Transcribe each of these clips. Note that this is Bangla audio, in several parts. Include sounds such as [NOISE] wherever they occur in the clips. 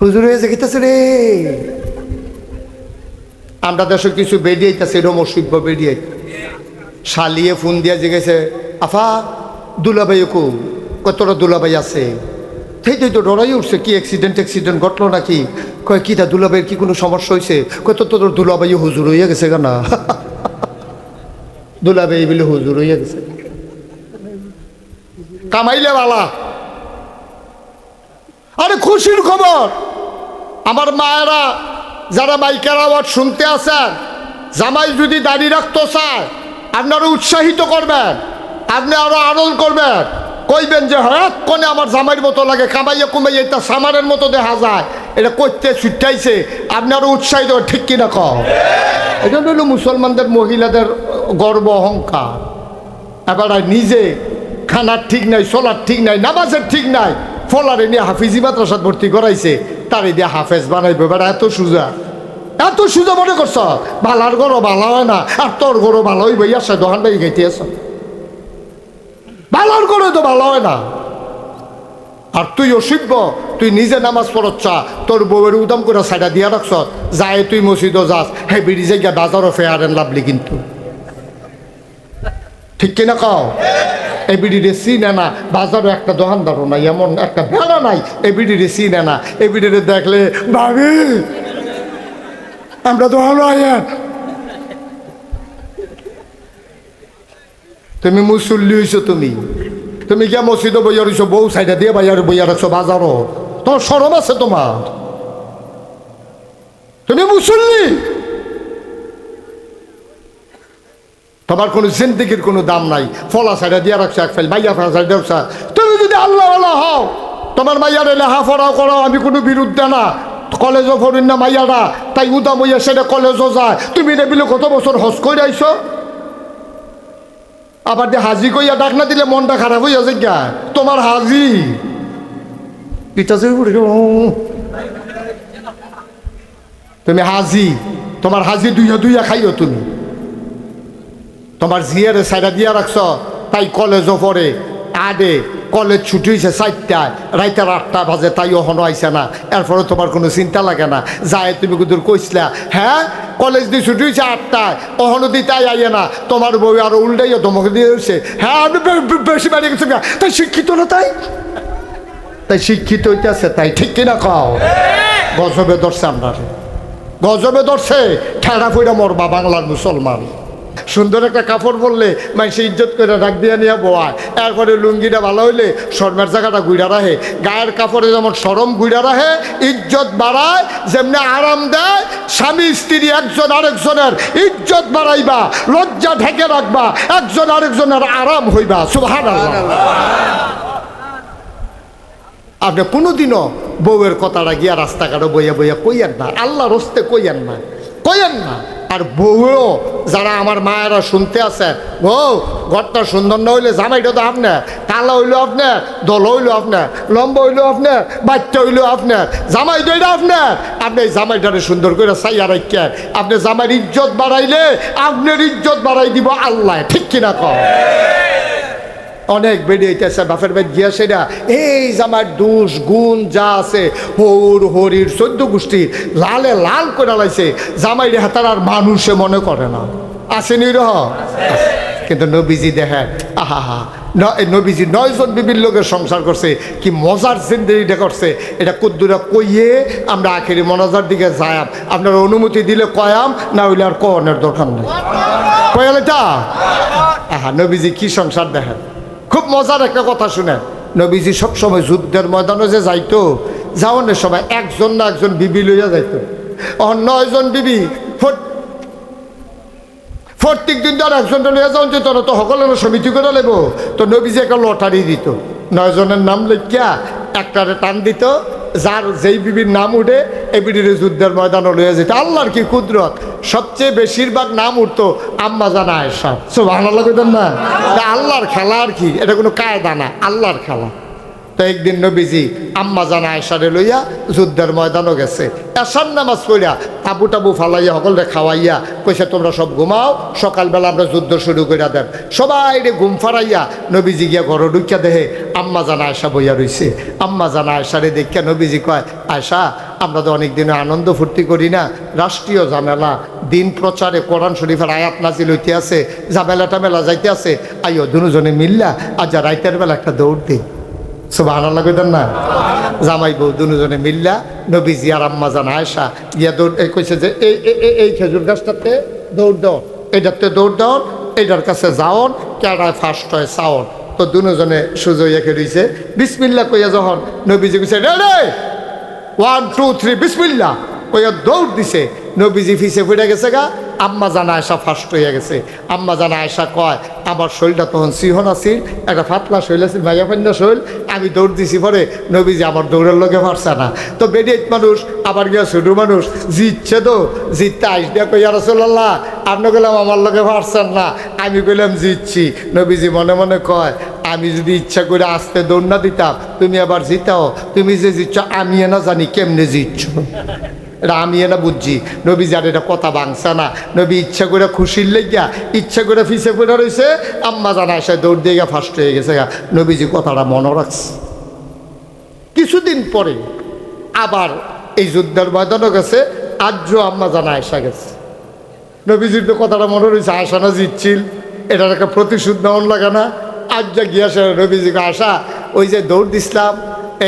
হুজুর হয়ে গেতেছে রে। আমরা দেশে কিছু বেরিয়েছে এরম অসভ্য বেরিয়ে শালিয়ে ফোন দিয়ে জিগেছে আফা দুলাভাই কো কতটা দুলাভাই আছে? সেই তো ডরাই উঠছে, কি অ্যাক্সিডেন্ট অ্যাক্সিডেন্ট ঘটলো নাকি? কয়, কি তা দুলাভাইয়ের কি কোনো সমস্যা হয়েছে কত তোর দুলাভাই হুজুর হইয়া গেছে না। দুলাভাই বলে, হুজুর হইয়া গেছে। কামাইলে বালা। আরে খুশির খবর! আমার মায়েরা যারা মাইকের আওয়াজ শুনতে আসেন জামাই যদি দাঁড়িয়ে রাখতে চায় আপনারা উৎসাহিত করবেন, আপনি আরও আনন্দ করবেন। কইবেন যে হ্যাঁ কোনে আমার জামাইয়ের মতো লাগে, কামাইয়া কুমাইয়া এটা সামারের মতো দেখা যায়, এটা করতে ছুটাইছে আপনি উৎসাহিত, ঠিক কিনা কও? এটা হলো মুসলমানদের, মহিলাদের গর্ব, অহংকার। এবার নিজে খানার ঠিক নাই, চলার ঠিক নাই, নামাজের ঠিক নাই, ফলারে নিয়ে হাফিজি মাদ্রাসাত ভর্তি করাইছে। তারে দিয়ে হাফেজ বানাইবে বেড়া এত সুজা। এত সুজা মনে করছ? ভালার গরো ভালো হয় না, আর তোর গরো ভালো হইব, ইয়ার দোকান বাই খাইতে আস ভালার গরো তো ভালো হয় না। আর তুই অসিব্য তুই নিজে নামাজ পড়চ্ছা তোর বউয়ের উদাম করে সাইডা দিয়া রাখছ যায় তুই মসজিদও যাস, হে বিড়ি জায়গা বাজারও ফেয়ার এন লাভলি কিন্তু। ঠিক কিনা কও? এই বিড়িরে চিনে না, বাজারও একটা দোকানদারও নাই, এমন একটা ভেড়া নাই এই বিড়িরে চিনে না। এই বিড়িরে দেখলে ভাবি আমরা দোকানো আয়ান তুমি মুসল্লি হইছো তুমি। তুমি গিয়া মসজিদে বইয়া রইছো, বউ সাইডা দিয়ে বাইয়ার বইয়া রাখছো বাজারও। তোমার সরম আছে তোমার। তুমি মুসল্লি! তোমার কোনো জিন্দিগির কোনো দাম নাই। ফলা সাইডা দিয়ে রাখছো এক ফাইল, মাইয়া ফেলা সাইডা রাখছো তুমি যদি আল্লাহ আল্লাহ হও, তোমার মাইয়ারে লেখাপড়াও করো, আমি কোনো বিরুদ্ধে না। কলেজও পড়ুন না মাইয়ারা, তাই উদাম হইয়া সেটা কলেজও যায়। তুমি নেবিলে কত বছর হস করে আইছো? আবার দিয়ে হাজি কইয়া ডাক না দিলে মনটা খারাপ হইয়া যায় গা। তোমার হাজি। পিতাজি তুমি হাজি, তোমার হাজি দুইয়া দুইয়া খাইও তুমি। তোমার জিয়ারে সাইডা দিয়া রাখছ, তাই কলেজও পড়ে আডে কলেজ ছুটি হয়েছে চারটায় রাইতের আটটা বাজে, তাই ওহনো আইসে না। এরপরে তোমার কোনো চিন্তা লাগে না। যায়, তুমি কুদুর কইসলা হ্যাঁ কলেজ দিয়ে ছুটি হয়েছে আটটায় ওহনো দি তাই আইয়ে না। তোমার বউ আরও উল্টাইয়া তোমাকে দিয়ে হচ্ছে হ্যাঁ আমি বেশি বাড়ি গেছি তাই শিক্ষিত না তাই? তাই শিক্ষিত হইতেছে তাই, ঠিক কিনা কও? গজবে ধরছে আপনার গজবে ধরছে, ঠেড়া ফুইরা মরবা বাংলার মুসলমান। সুন্দর একটা কাপড় পরলে মানুষে ইজ্জত করে রাখ দিয়ে নিয়ে বোয়ায় এরপরে লুঙ্গিটা ভালো হইলে শর্মের জায়গাটা গুইড়া রাখে। গায়ের কাপড়ে যেমন সরম গুইড়া রাখে, ইজ্জত বাড়ায়, যেমনি আরাম দেয়, স্বামী, স্ত্রী একজন আরেকজনের ইজ্জত বাড়াইবা, লজ্জা ঢেকে রাখবা, একজন আরেকজনের আরাম হইবা। সুভান আপনি কোনোদিনও বউয়ের কথাটা গিয়া রাস্তাঘাটে বইয়া বইয়া কইয়েন না। আল্লাহ রস্তে কইয়েন না। কইয়েন না। আর বউও যারা আমার মায়েরা শুনতে আছে, বউ, ঘরটা সুন্দর না হইলে জামাইটা তো আপনার কালা হইল আপনার দল হইল আপনার লম্বা হইল আপনার বাচ্চা হইল আপনার জামাই এটা আপনার আপনি এই জামাইটারে সুন্দর করে চাইয়া রাখিয়া আপনি জামাইয়ের ইজ্জত বাড়াইলে আপনার ইজ্জত বাড়াই দিব আল্লাহ, ঠিক কিনা কর অনেক বেড়ে বেরিয়েছে বাপের বাড়ি গিয়া সেটা, এই জামার দোষ গুণ যা আছে, হৌর, হরির চোদ্দ গোষ্ঠী, লালে লাল করে লাইছে জামাই হাতার আর মানুষে মনে করে না। আসেনি রহ? কিন্তু নবীজি দেখেন, আহা হা নবীজি নয়জন বিভিন্ন লোকের সংসার করছে, কি মজার জিন্দিগিটা করছে। এটা কুদ্দুরা কইয়ে আমরা আখেরি মনাজার দিকে যায়াম। আপনার অনুমতি দিলে কয়াম, না হইলে আর কনের দরকার নেই। কয়াল এটা? আহা, নবীজি কি সংসার দেখেন? খুব মজার একটা কথা শুনে নবীজি সবসময় যুদ্ধের ময়দানে যে যাইতো, যাওয়ানোর সময় একজন না একজন বিবি লইয়া যাইতো। অন্য নয়জন বিবি প্রত্যেক দিন আর একজন লইয়া যাওয়া যেত না, তো সকলের সমিতি করে লেব তো নবীজি একটা লটারি দিত। নয়জনের নাম লিখিয়া একটারে টান দিত যার যেই বিবির নাম উঠে এই বিবির যুদ্ধের ময়দানও লইয়া যেত আল্লাহর কি কুদরত? সবচেয়ে বেশিরভাগ নাম উঠতো আম্মা জানা আয়সা সব আল্লাহ না? আল্লাহর খেলা আর কি? এটা কোনো কায়দা না, আল্লাহর খেলা। তো একদিন নবীজি আম্মা জানা আয়সারে লইয়া যুদ্ধের ময়দানও গেছে। এসার নামাজ পড়িয়া তাবু টাবু ফালাইয়া সকলরে খাওয়াইয়া কইছে, তোমরা সব ঘুমাও, সকালবেলা আমরা যুদ্ধ শুরু করিয়া দেন। সবাই রে ঘুম ফারাইয়া নবীজি গিয়া ঘর ঢুকিয়া দেহে আম্মা জানা আয়সা বইয়া রইছে। আম্মা জানা আয়সারে দেখিয়া নবীজি কয় আয়সা আমরা তো অনেক দিনে আনন্দ ফুর্তি করি না। রাষ্ট্রীয় ঝামেলা, দিন প্রচারে কোরআন শরীফের আয়াত নাজিল হইতে আছে ঝামেলা টামেলা যাইতে আছে। আইও দুজনে মিল্লা আর যা রাইতের বেলা একটা দৌড় দিই। সব আনা লাগবেন না? জামাই বউ দুজনে মিল্লা নবীজি আর আম্মা জান আয়সা গিয়া দৌড় এই কইছে যে এই এই- খেজুর গাছটাতে দৌড় দাও, এইটাতে দৌড় দাও, এইটার কাছে যাওন, কেডায় ফার্স্ট হয় চাওন। তো দুজনে একে রইছে বিসমিল্লা কইয়া যখন নবীজি কইছে রে রে ওয়ান টু থ্রি বিসমিল্লা, কইয়া দৌড় দিছে। নবীজি ফিসে ফুটে গেছে গা, আম্মা জানা আয়সা ফার্স্ট হইয়া গেছে। আম্মা জানা আয়সা কয় আমার শরীরটা তখন সিহন আছিল, একটা ফাতলা শৈল আছিল মাইয়া পান্না শৈল। আমি দৌড় দিছি পরে নবীজি আমার দৌড়ের লোকে পারছে না। তো বেডিয়েট মানুষ, আবার গিয়া ছোটো মানুষ, জিতছে তো, জিততে আইস দিয়া কইয়া রসল্লাহ আপনি কইলাম আমার লোকে পারছেন না, আমি কইলাম জিতছি। নবীজি মনে মনে কয়, আমি যদি ইচ্ছা করে আসতে দৌড় না দিতাম, তুমি আবার জিতাও, তুমি যে জিতছ আমি না জানি কেমনে জিতছ। এটা আমি না বুঝছি। নবী যার এটা কথা ভাঙছে না। নবী ইচ্ছা করে খুশির লেগিয়া, ইচ্ছা করে ফিসে পড়ে রয়েছে আম্মা জানা এসে দৌড় দিয়ে ফার্স্ট হয়ে গেছে গা। নবীজি কথাটা মনে রাখছে। কিছুদিন পরে আবার এই যুদ্ধের ময়দানও গেছে, আজও আম্মা জানা এসা গেছে। নবীজির তো কথাটা মনে রয়েছে আশা না জিতছিল, এটার একটা প্রতিশোধ নেওয়ার লাগে না। আজ যা গিয়াছে নবীজিকে আসা ওই যে দৌড় দিছিলাম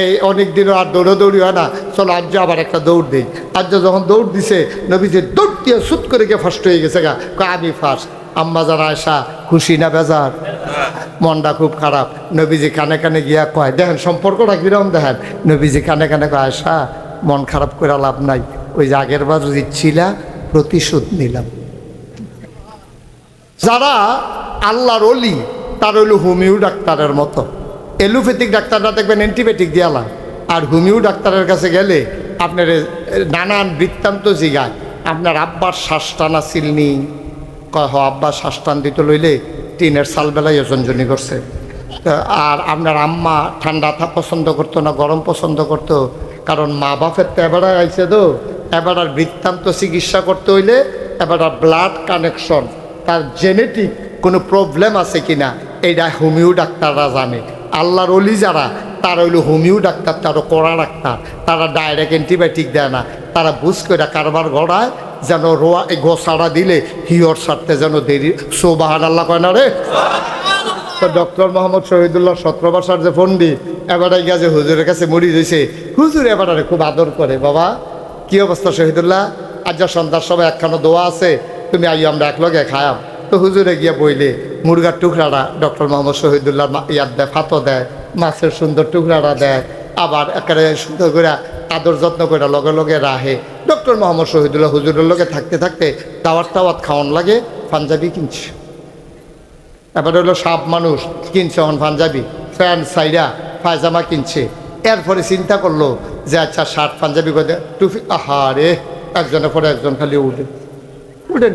এই অনেক দিনও আর দৌড়াদৌড়ি হয় না। চলো আজ আবার একটা দৌড় দিই। আজ যখন দৌড় দিছে, নবীজি দৌড় দিয়ে সুত করে গিয়ে ফার্স্ট হয়ে গেছে গা। আমি ফার্স্ট আম্মা জানা আসা খুশি না বেজার? মনটা খুব খারাপ। নবীজি কানে কানে গিয়া কয়, দেখেন, সম্পর্কটা কীরকম দেখেন? নবীজি কানে কানে কয় আসা মন খারাপ করে লাভ নাই। ওই যে আগের বার জিতছিলা প্রতিশোধ নিলাম। যারা আল্লাহর অলি, তার হইল হোমিও ডাক্তারের মতো। এলোপ্যাথিক ডাক্তাররা দেখবেন অ্যান্টিবায়োটিক দিয়ালা আর হোমিও ডাক্তারের কাছে গেলে আপনার নানান বৃত্তান্ত জিগায়। আপনার আব্বার শ্বাস টানা সিলনি কয়, হ আব্বার শ্বাস টান দিতে লইলে টিনের সালবেলায় ওজনজনি করছে। আর আপনার আম্মা ঠান্ডা পছন্দ করতো না, গরম পছন্দ করতো। কারণ মা বাপের তো এবার আইছে তো। এবার আর বৃত্তান্ত চিকিৎসা করতে হইলে এবার আর ব্লাড কানেকশন তার জেনেটিক কোনো প্রবলেম আছে কিনা এইটা হোমিও ডাক্তাররা জানে। আল্লাহর অলি যারা, তারা হইল হোমিও ডাক্তার, তারা কড়া ডাক্তার তারা ডাইরেক্ট অ্যান্টিবায়োটিক দেয় না। তারা বুঝ করে কারবার গড়ায়, যেন রোয়া গোসাড়া দিলে হিওর সারতে যেন দেরি। সোবাহান আল্লাহ কয় না রে? তো ডক্টর মোহাম্মদ শহীদুল্লাহ সতেরো বছর যে পণ্ডিত, এবারে যে হুজুরের কাছে মরি দিয়েছে হুজুর এবারে খুব আদর করে, বাবা। কি অবস্থা শহীদুল্লাহ? আজ যা সন্ধ্যার সময় একখানো দোয়া আছে, তুমি আইও আমরা একলগে খায়াম। তো হুজুরে গিয়া বইলে মুরগার টুকরাটা ডক্টর মোহাম্মদ শহীদুল্লাহ ইয়াদ দেয় ফাতো দেয়, মাছের সুন্দর টুকরাটা দেয়, আবার একেবারে সুন্দর করে আদর যত্ন করে লগে লগে রাহে। ডক্টর মোহাম্মদ শহীদুল্লাহ হুজুরের লগে থাকতে থাকতে দাওয়াত টাওয়াত খাওয়ান লাগে, পাঞ্জাবি কিনছে। এবার হলো সাপ মানুষ কিনছে এখন পাঞ্জাবি, প্যান্ট, সাইরা, পায়জামা কিনছে। এরপরে চিন্তা করল যে আচ্ছা শার্ট পাঞ্জাবি করে টুপি আহারে, একজনের পরে একজন খালি উঠে উঠেন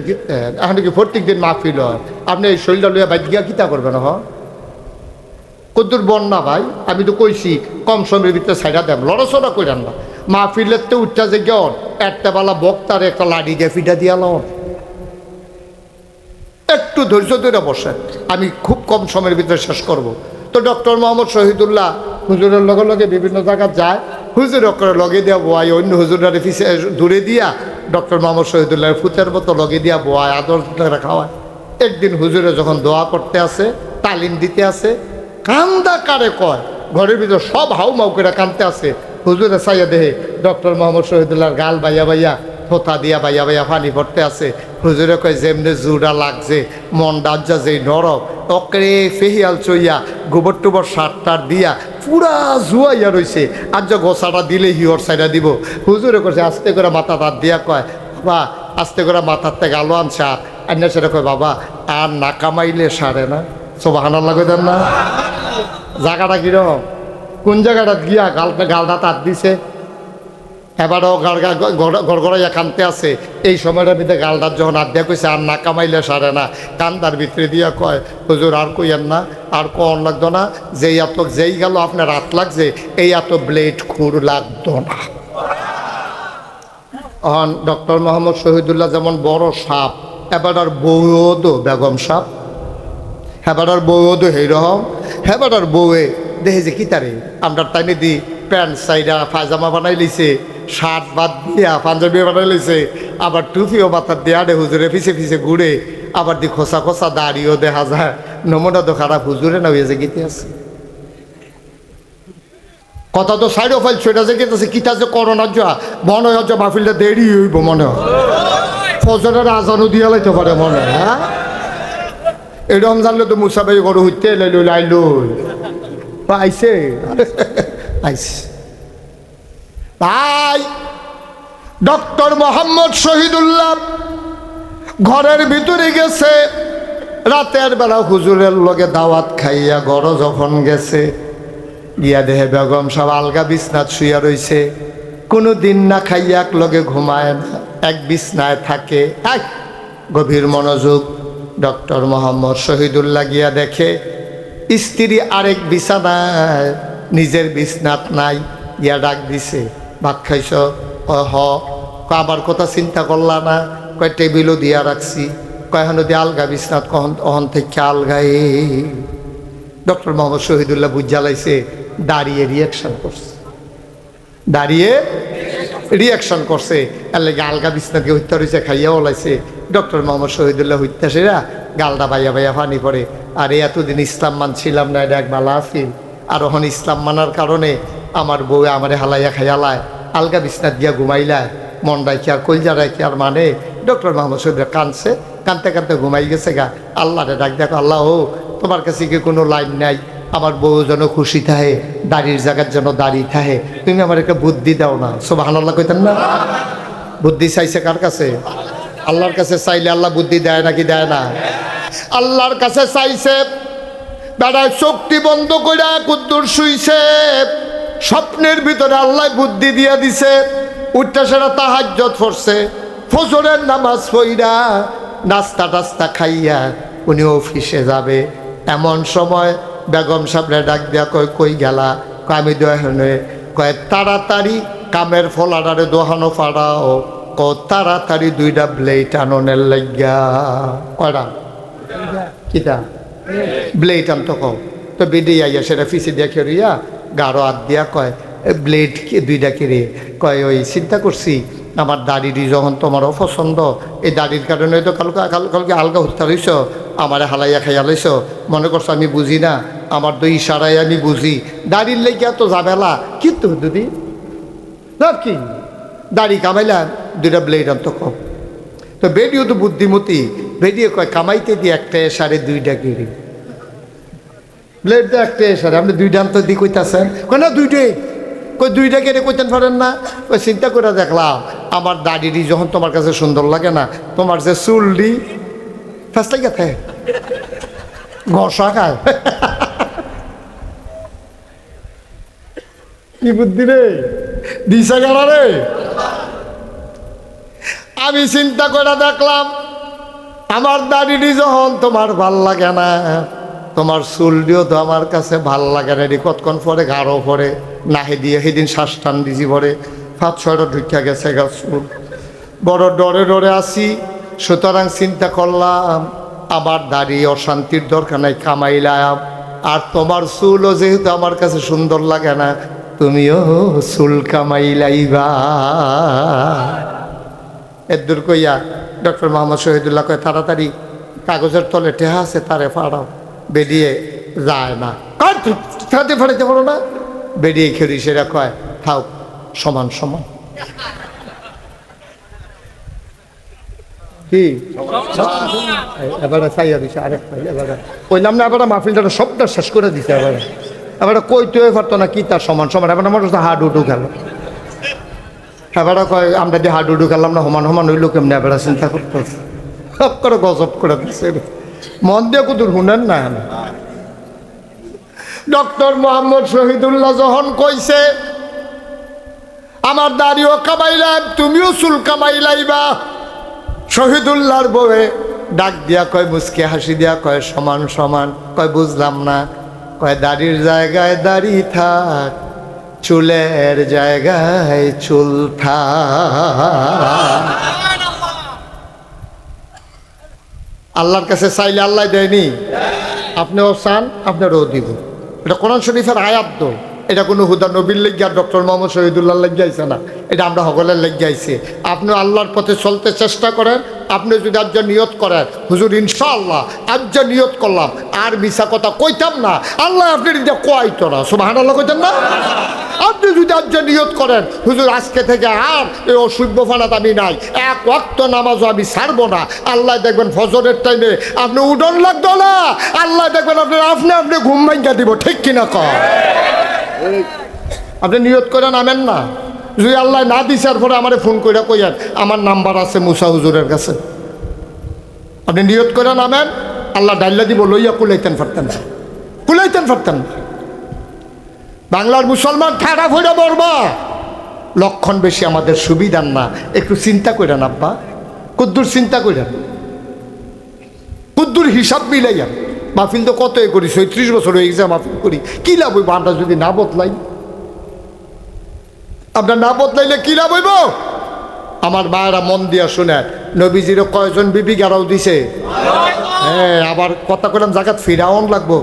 এখন কি প্রত্যেক দিন মাহফিল হয়। আপনি এই শরীরটা লইয়া বাইক গিয়া কিতা করবেন, হ? কদ্দুর বন্যা ভাই, আমি তো কইছি, কম সময়ের ভিতরে সাইডা দেব, লড়াচড়া করেন না। মাহফিলের তো উঠা যে গেন একটা বেলা বক্তার একটা লাড়ি দিয়ে ফিটা দিয়া লন একটু ধৈর্য ধরে বসেন, আমি খুব কম সময়ের ভিতরে শেষ করব। তো ডক্টর মোহাম্মদ শহীদুল্লাহ হুজুরের লগে লগে বিভিন্ন জায়গায় যায়, হুজুর করে লগে দিয়া বোয়াই অন্য হুজুরের দূরে দিয়া, ডক্টর মোহাম্মদ শহীদুল্লাহর ফুতের মতো লগে দিয়া বোয়ায় আদর খাওয়ায়। একদিন হুজুরে যখন দোয়া করতে আসে, তালিম দিতে আসে, কান্দা কারে কয়, ঘরের ভিতর সব হাউ মাউ করে কানতে আসে। হুজুরে সাইয়া দেহে, ডক্টর মোহাম্মদ শহীদুল্লাহর গাল বাইয়া বাইয়া থোতা দিয়া বাইয়া বাইয়া পানি ভরতে আছে হুজুরে কয়, যেমনে জুড়া লাগছে মন ডাজ্জা যেই নরক অকরে ফেহিয়াল চইয়া, গোবর টুবর সার টার দিয়া, পুরা জুয়াইয়া রইছে। আর যে গোসাটা দিলে হিওর সাইডা দিব। হুজুরে কইছে আস্তে করে মাথা তার দিয়া কয় বা আস্তে করে মাথার থেকে আলো আনছে আন্না সেটা কয় বাবা আর না কামাইলে সারে না। সোবাহানার লাগে দেন না। জায়গাটা কীরকম? কোন জায়গাটা গিয়া গাল গালটা তার দিছে? এবারও গড়গড়াইয়া কানতে আছে। এই সময়টার ভিতরে গালটার যখন আড্ডা কইছে আর না কামাইলে সারে না কান্দার ভিতরে দিয়া কয় হুজুর আর কইয়েন না আর কন লাগতো না যেই এত যেই গেল আপনার হাত লাগছে এই এত ব্লেড খুর লাগতো না। অহন ডক্টর মোহাম্মদ শহীদুল্লাহ যেমন বড় সাপ এবার আর বৌদ বেগম সাপ। হেবাটার বউও তো সেই রকম হেবাটার বউয়ে দেখে যে কি তারে আমরা টাইনে দি প্যান্ট সাইডা পায়জামা বানাই লিছে শার্ট বাদ দিয়া পাঞ্জাবি বানাই লিছে আবার টুপিও মাথার দিয়ে আরে হুজুরে পিছে পিছে ঘুরে, আবার দি খোসা খোসা দাড়িও দেখা যায়। নমুনা তো খারাপ, হুজুরে না হয়েছে গীতে আছে। কথা তো সাইড ফাইল সেটা যে গেতেছে কিতা যে করোনার যা মনে যে মাহফিলটা দেরি হইব মনে হয়। ফজরের আজানও দিয়া লাইতে পারে মনে, হয়? এই রমজানলে তো মুসাবাই গরু হইতে লাইলো লাইলো। আইছে আইছে [LAUGHS] ভাই, ডক্টর মোহাম্মদ শহীদুল্লাহ ঘরের ভিতরে গেছে। রাতের বেলা হুজুরের লগে দাওয়াত খাইয়া ঘর যখন গেছে গিয়া দেহে বেগম সব আলগা বিছনাত শুইয়া রইছে। কোনো দিন না খাইয়া লগে ঘুমায় না। এক বিছনায় থাকে। এক গভীর মনোযোগ ডক্টর মোহাম্মদ শহীদুল্লাহ গিয়া দেখে, স্ত্রী আরেক বিছানায় নিজের বিছনাত নাই গিয়া ডাক দিছে, ভাত খাইছ? হ। আমার কথা চিন্তা করলা না? কয়, টেবিলও দিয়া রাখছি। কয়, হেন দিয়ে আলগা বিছনাত কহন, অহন থেকে আলগাই ডক্টর মোহাম্মদ শহীদুল্লাহ বুঝ জ্বালাইছে দাঁড়িয়ে রিয়াকশন করছে। দাঁড়িয়ে রিয়াকশন করছে। এর লাগে আলগা বিছনাকে হত্যা রয়েছে খাইয়া ওলাইছে। ডক্টর মোহাম্মদ শহীদুল্লাহ হত্যাসীরা গালটা বাইয়া বাইয়া পানি পড়ে। আর এতদিন ইসলাম মানছিলাম না, এটা এক বালা আছিল আর ওখানে ইসলাম মানার কারণে আমার বউ আমারে হালাইয়া খাইয়ালায়, আলগা বিছনাত দিয়া ঘুমাইলায়। মন রাখি আর কলজা রাখি আর মানে ডক্টর মোহাম্মদ শহীদুল্লাহ কানছে কানতে কানতে ঘুমাই গেছে গা। আল্লাহরে ডাক দেখো, আল্লাহ ও, তোমার কাছে কি কোনো লাইন নাই? আমার বউ যেন খুশি থাকে, দাড়ির জায়গার যেন দাড়ি থাকে। তুমি আমার একটা বুদ্ধি দাও না। সব আল্লাহ কইতেন না। বুদ্ধি চাইছে কার কাছে? আল্লাহর কাছে চাইলে আল্লাহ বুদ্ধি দেয় নাকি দেয় না? আল্লাহর কাছে চাইছে, বেড়ায় চোখটি বন্ধ কইরা কুদ্দুর শুইছে। স্বপ্নের ভিতরে আল্লাহ বুদ্ধি দিয়া দিছে। উঠতে সেটা তাহাজ্জত পড়ছে ফজরের নামাজ পইরা নাস্তা টাস্তা খাইয়া উনি অফিসে যাবে। এমন সময় বেগম সামনে ডাক দিয়া কয়, কই গেলা? কয়, আমি দোহানে। কয়, তাড়াতাড়ি কামের ফলাডারে দোহানো ফাড়াও ক তাড়াতাড়ি দুইটা ব্লেড আননের লাগিয়া। কয়টা কিতা ব্লেড আনতো কও। তো বেডে আইয়া সেটা ফিসে দিয়া খেরিয়া গাঢ় হাত দিয়া কয় ব্লেড দুইটা কিরে কয়, ওই চিন্তা করছি, আমার দাড়িটি যখন তোমারও পছন্দ এই দাড়ির কারণে তো কালকে কাল কালকে আলগা হত্যা হইছ, আমারে হালাইয়া খাইয়া লইছ। মনে করছ আমি বুঝি না? আমার তো ইশারায় আমি বুঝি। দাড়ির লেগে এত ঝামেলা কিন্তু দিদি লাভ কি? দাড়ি কামাইলাম দুইটা ব্লেড আনতো কম। তো বেডিও তো বুদ্ধিমতী। বেডিও কয়, কামাইতে দিয়ে একটা সাড়ে দুইটা কিরি ব্লেড তো একটা সারে আপনি দুইটা আনতে দিয়ে কইতাছেন? কয়, না, দুইটাই। কই দুইটা কেটে কইতেন পারেন না? ওই চিন্তা করে দেখলাম, আমার দাড়িটি যখন তোমার কাছে সুন্দর লাগে না, তোমার যে চুলডি ফেসলাই গেছে ঘষা খায়। কি বুদ্ধি রে? দিশা গেল রে? আমি চিন্তা করে দেখলাম, আমার দাড়িটি যখন তোমার ভালো লাগে না, তোমার চুলটিও তো আমার কাছে ভালো লাগে না এটি কতক্ষণ পরে গাঢ় পরে, নাহে দিয়ে সেদিন শ্বাস টান দিছি পরে, পাঁচ, ছয়টা ঢুকিয়া গেছে গা চুল। বড় ডরে ডরে আসি সুতরাং চিন্তা করলাম, আমার দাড়ি অশান্তির দরকার নাই, কামাইলাম, আর তোমার চুলও যেহেতু আমার কাছে সুন্দর লাগে না তুমিও চুল কামাইলাইবা। এদুর কইয়া ডক্টর মোহাম্মদ শহীদুল্লাহ কয়, তাড়াতাড়ি কাগজের তলে টেহা আছে, তারে ফাড়াও, বেরিয়ে যায় না। ফেরাতে ফেরাতে পারো না? বেরিয়ে খেরি সেটা কয় থাক সমান সমান। কি? এবারে চাইয়া দিছে আরেক এবারে। কইলাম না, এবারে মাহফিলটা সবটা শেষ করে দিছে, এবারে। এবারে কইতেও পারতো না কি তার সমান সমান? এবার আমার হাড় উঠু গেল। এবারে কয়, আমরা যে হাডুডু খেলাম না, সমান সমান হইল কেমনি? এবারে চিন্তা করতে সব করে গজব করে দিচ্ছে মন দিয়ে কুতুর শুনেন না? ডক্টর মোহাম্মদ শহীদুল্লাহ যখন কইছে, আমার দাড়িও কামাইলাম, তুমিও চুল কামাইলাইবা। শহীদুল্লাহর বউয়ে ডাক দিয়া কয় মুসকে হাসি দিয়া কয়, সমান সমান। কয়, বুঝলাম না। কয় দাড়ির জায়গায় দাড়ি থাক, চুলের জায়গায় চুল থাক। আল্লাহর কাছে চাইলে আল্লাহ দেয়নি। আপনিও চান, আপনারও দিব। এটা কোরআন শরীফের আয়াত তো। এটা কোনো হুদা নবীর লেগিয়া ডক্টর মোহাম্মদ শহীদুল্লাহ লেগিয়াইছে না। এটা আমরা সকলের লেগিয়াইছি আপনি আল্লাহর পথে চলতে চেষ্টা করেন আপনি যদি আজ নিয়ত করেন, হুজুর, ইনশাআল্লাহ আজ নিয়ত করলাম, আর মিশা কথা কইতাম না। আল্লাহ আপনি কয়তো না সুবাহ আল্লাহ কইতেন না? আপনি যদি আজ নিয়ত করেন, হুজুর, আজকে থেকে আর এই অসভ্য ফানাত আমি নাই, এক ওয়াক্ত নামাজও আমি ছাড়বো না। আল্লাহ দেখবেন ফজরের টাইমে আপনি উডন লাগতো না। আল্লাহ দেখবেন আপনার আপনি আপনি ঘুম ভাঙ্গা দিব, ঠিক কিনা কর আপনি নিয়ত করে নামেন না? যদি আল্লাহ না দিছার পরে আমারে ফোন করে কইয়ান, আমার নাম্বার আছে মুসা হুজুরের কাছে। আপনি নিয়ত করে নামেন, আল্লাহ ডাইল্লা দিব, লইয়া কুলাইতেন পারতেন না। কুলাইতেন পারতেন না। বাংলার মুসলমান ঠাড়া ভরে মরবা। লক্ষণ বেশি আমাদের সুবিধার না। একটু চিন্তা করেন আব্বা। কুদ্দুর চিন্তা করেন কুদ্দুর হিসাব মিলাইয়া। মাহফিল তো কত এ করি, ছয়ত্রিশ বছর হয়ে গেছে মাহফিল করি। কি লাভ আমরা যদি না বদলাই? আপনার না বদলাইলে কি লাভ হইব? আমার মায়েরা মন দিয়া শুনে নবীজিরও কয়জন বিবি গারাও দিছে? হ্যাঁ আবার কথা কইলাম জায়গাত ফিরাউন লাগবো।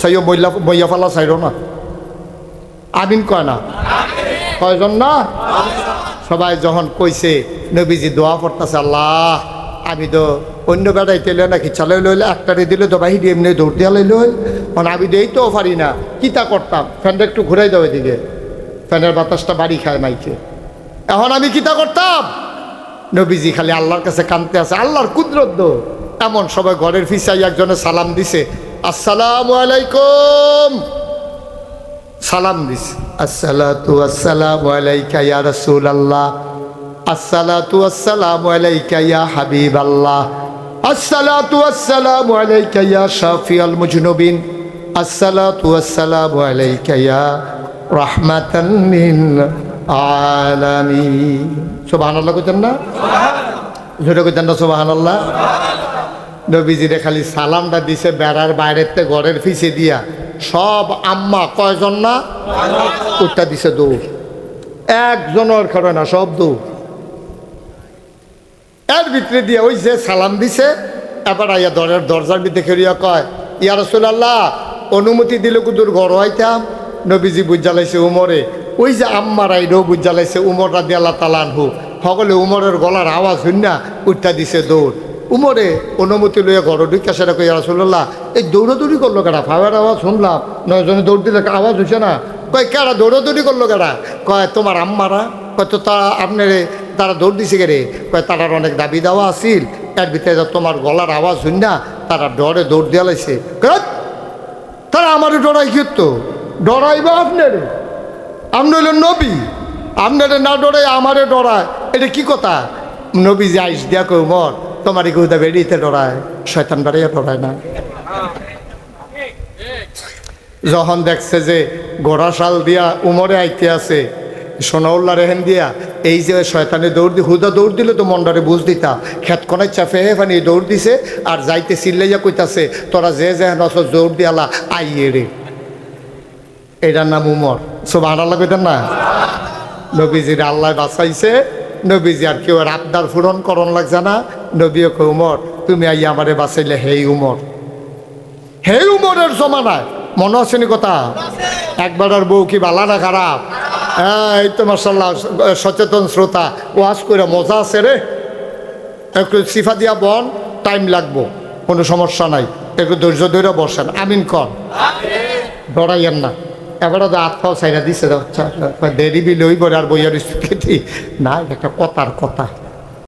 সাইও মইলা, মইয়া ফালা চাইর না। আমিন কয় না? কয়জন না? সবাই যখন কইছে, নবীজি দোয়া পড়তেছে, আল্লাহ, আমি তো অন্য বেড়াই তেলে নাকি চালাই লইলে, একটারে দিলে তো বাহিরে এমনি দৌড় দিয়া লইল। মানে আমি এই তো পারি না। কিতা করতাম? ফ্যানটা একটু ঘুরাই দাও এদিকে। ফ্যানের বাতাসটা বাড়ি খায় মাইকে। এখন আমি কিতা করতাম? নবীজি খালি আল্লাহর কাছে কানতে আছে, আল্লাহর কুদরত এমন সবাই ঘরের ফিসাই একজনে সালাম দিছে, আসসালাম আলাইকুম। সালাম দিস আসসালাতু আসসালামু আলাইকা ইয়া রাসূলুল্লাহ। আসসালাতু আসসালামু আলাইকা ইয়া হাবিবাল্লাহ। আসসালাতু আসসালামু আলাইকা ইয়া শাফিয়াল মুজনুবিন। আসসালাতু আসসালামু আলাইকা ইয়া রাহমাতান না? জোরে না নবীজিরে খালি সালামটা দিছে বেড়ার বাইরেতে ঘরের ফিসে দিয়া। সব আম্মা কয়জন না? ওটা দিছে দৌড়। একজনের করে না সব দৌড়। এর ভিতরে দিয়ে ওই যে সালাম দিছে এবার আইয়া দরের দরজার ভিতরে কয় ইয়া রসুল্লাহ অনুমতি দিলে কুদুর ঘর হইতাম? নবীজি বুঝালাইছে উমরে। ওই যে আম্মার আইডও বুঝালাইছে উমর রাদি আল্লাহ তালানহু সকলে উমরের গলার আওয়াজ শুননা উঠটা দিছে দৌড়। উমরে অনুমতি লইয়া ঘর ঢুকা সেটা কই রাসুল্লাহ এই দৌড়াদৌড়ি করল কেনা ফাওয়ার আওয়াজ শুনলাম। নয়জনে দৌড় দিলে আওয়াজ হচ্ছে না? কয় কেরা দৌড়াদৌড়ি করল কেনা কয় তোমার আম্মারা? কয় তো আপনারে তারা দৌড় দিছে কে রে কয় তারার অনেক দাবি দেওয়া আছিল। এর ভিতরে তোমার গলার আওয়াজ শুন না তারা ডরে দৌড় লাইছে। কয়, তারা আমারে ডরাই তো? ডরাইবা আপনার? আপনি হইলেন নবী। আপনারে না ডরাই আমারে ডরায়। এটা কি কথা? নবী যে আইস দিয়া কেউ মর, তোমার কেউ বেরিয়েতে ডরায়। শয়তান বেড়াইয়া ডরায় না। যখন দেখছে যে ঘোড়া শাল দিয়া উমরে আইতে আছে সোনাউল্লা রেহেন দিয়া, এই যে শয়তানে দৌড় দি হুদা দৌড় দিলে তো মন্ডারে বুঝ দিতা। খেত কনায় চাপে হে ফানি দৌড় দিছে, আর যাইতে চিল্লাইয়া কইতাছে, তোরা যে যে নস দৌড় দিয়ালা আইয়ে রে। এটার নাম উমর। সব আনাল্লা কইতেন না? নবীজির আল্লাহ বাঁচাইছে নবীজি আর কেউ আবদার পূরণ করণ লাগছে না। নবীও কে উমর তুমি আই আমারে বাঁচাইলে হেই উমর। হে উমরের জমানায় মনে আছেনি কথা? একবার আর বউ কি বালা না খারাপ? হ্যাঁ এই তো মার্শাল্লাহ সচেতন শ্রোতা ওয়াজ করে মজা আছে রে। একটু সিফা দিয়া বন টাইম লাগবো কোনো সমস্যা নাই। একটু ধৈর্য ধৈর্য বসেন আমিন কন। ডরাইয়েন না। এবারে তো হাত পাও সাইরা দিছে দেরি বিল ওই আর বইয়ার স্থিতি না এটা একটা কথার কথা।